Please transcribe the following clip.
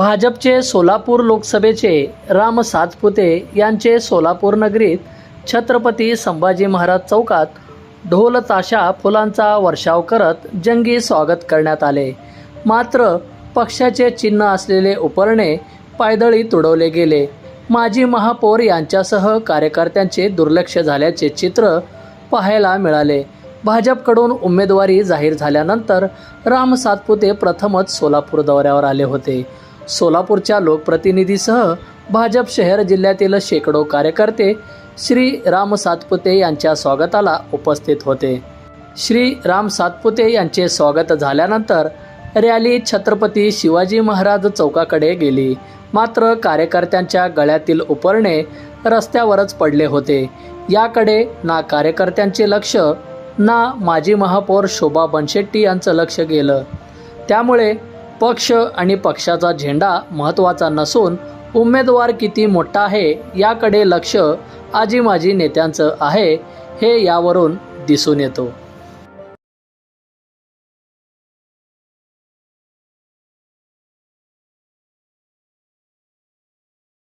भाजपचे सोलापूर लोकसभेचे राम सातपुते यांचे सोलापूर नगरीत छत्रपती संभाजी महाराज चौकात ढोल ताशा फुलांचा वर्षाव करत जंगी स्वागत करण्यात आले. मात्र पक्षाचे चिन्ह असलेले उपरणे पायदळी तुडवले गेले. माजी महापौर यांच्यासह कार्यकर्त्यांचे दुर्लक्ष झाल्याचे चित्र पाहायला मिळाले. भाजपकडून उमेदवारी जाहीर झाल्यानंतर राम सातपुते प्रथमच सोलापूर दौऱ्यावर आले होते. सोलापूरच्या लोकप्रतिनिधीसह भाजप शहर जिल्ह्यातील शेकडो कार्यकर्ते श्री राम सातपुते यांच्या स्वागताला उपस्थित होते. श्री राम सातपुते यांचे स्वागत झाल्यानंतर रॅली छत्रपती शिवाजी महाराज चौकाकडे गेली. मात्र कार्यकर्त्यांच्या गळ्यातील उपरणे रस्त्यावरच पडले होते. याकडे ना कार्यकर्त्यांचे लक्ष ना माजी महापौर शोभा बनशेट्टी यांचं लक्ष गेलं. त्यामुळे पक्ष आणि पक्षाचा झेंडा महत्त्वाचा नसून उमेदवार किती मोठा आहे याकडे लक्ष आजी माजी नेत्यांचं आहे हे यावरून दिसून येतो.